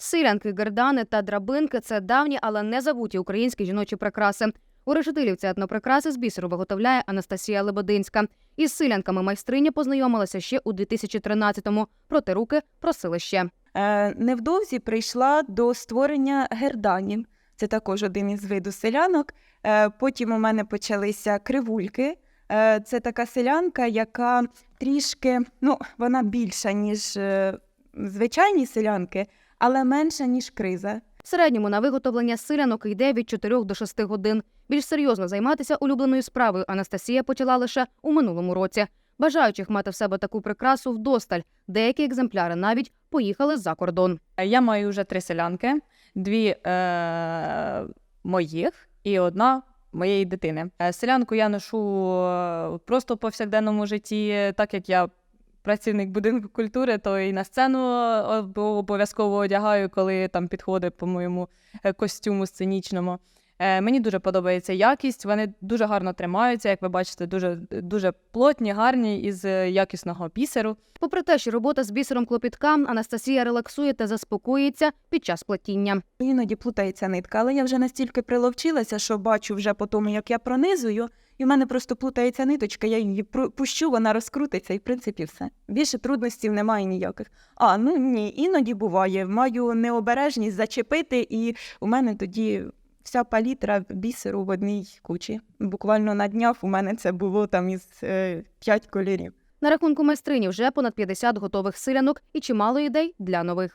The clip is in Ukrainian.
Силянки, гердани та драбинки це давні, але не забуті українські жіночі прикраси. У решетилівці етноприкраси з бісеру виготовляє Анастасія Лебединська. Із силянками майстриня познайомилася ще у 2013-му, проте руки просили ще. Е, Невдовзі прийшла до створення герданів. Це також один із виду селянок. Е, Потім у мене почалися кривульки. Е, Це така селянка, яка трішки, ну, вона більша, ніж звичайні селянки, але менша, ніж криза. В середньому на виготовлення силянок йде від 4 до 6 годин. Більш серйозно займатися улюбленою справою Анастасія почала лише у минулому році. Бажаючих мати в себе таку прикрасу вдосталь. Деякі екземпляри навіть поїхали за кордон. Я маю вже три селянки, дві е- моїх і одна моєї дитини. Е, Селянку я ношу е, просто в повсякденному житті, так як я працівник будинку культури, то і на сцену е, обов'язково одягаю, коли там підходить по моєму е, костюму сценічному. Е, Мені дуже подобається якість. Вони дуже гарно тримаються, як ви бачите, дуже, дуже плотні, гарні із е, якісного бісеру. Попри те, що робота з бісером клопітка, Анастасія релаксує та заспокоїться під час плетіння. Іноді плутається нитка, але я вже настільки приловчилася, що бачу вже по тому, як я пронизую, і в мене просто плутається ниточка, я її пущу, вона розкрутиться, і в принципі все. Більше трудностей немає ніяких. А, ну ні, іноді буває. Маю необережність зачепити, і у мене тоді вся палітра бісеру в одній кучі. Буквально на днях у мене це було там із е, п'ять кольорів. На рахунку майстрині вже понад 50 готових силянок і чимало ідей для нових.